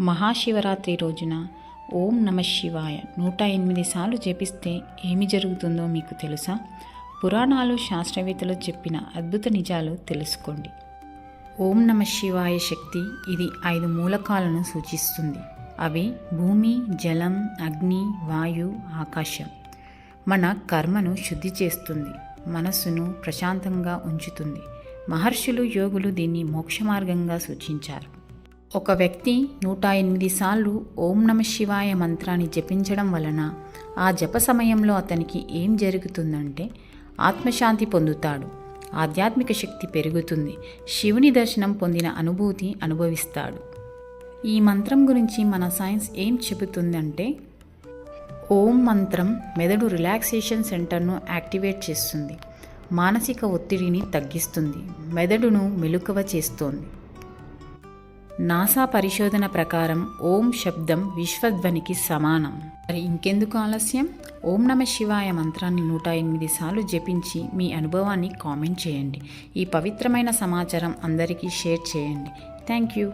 మహాశివరాత్రి రోజున ఓం నమ శివాయ నూట ఎనిమిది సార్లు జపిస్తే ఏమి జరుగుతుందో మీకు తెలుసా? పురాణాలు శాస్త్రవేత్తలు చెప్పిన అద్భుత నిజాలు తెలుసుకోండి. ఓం నమ శివాయ శక్తి ఇది ఐదు మూలకాలను సూచిస్తుంది. అవి భూమి జలం అగ్ని వాయు ఆకాశం. మన కర్మను శుద్ధి చేస్తుంది మనస్సును ప్రశాంతంగా ఉంచుతుంది. మహర్షులు యోగులు దీన్ని మోక్ష మార్గంగా సూచించారు. ఒక వ్యక్తి నూట ఎనిమిది సార్లు ఓం నమ శివాయ మంత్రాన్ని జపించడం వలన ఆ జప సమయంలో అతనికి ఏం జరుగుతుందంటే ఆత్మశాంతి పొందుతాడు. ఆధ్యాత్మిక శక్తి పెరుగుతుంది. శివుని దర్శనం పొందిన అనుభూతి అనుభవిస్తాడు. ఈ మంత్రం గురించి మన సైన్స్ ఏం చెబుతుందంటే ఓం మంత్రం మెదడు రిలాక్సేషన్ సెంటర్ను యాక్టివేట్ చేస్తుంది. మానసిక ఒత్తిడిని తగ్గిస్తుంది. మెదడును మెలుకవ చేస్తోంది. నాసా పరిశోధన ప్రకారం ఓం శబ్దం విశ్వధ్వనికి సమానం. మరి ఇంకెందుకు ఆలస్యం? ఓం నమ శివాయ మంత్రాన్ని నూట ఎనిమిది సార్లు జపించి మీ అనుభవాన్ని కామెంట్ చేయండి. ఈ పవిత్రమైన సమాచారం అందరికీ షేర్ చేయండి. Thank you.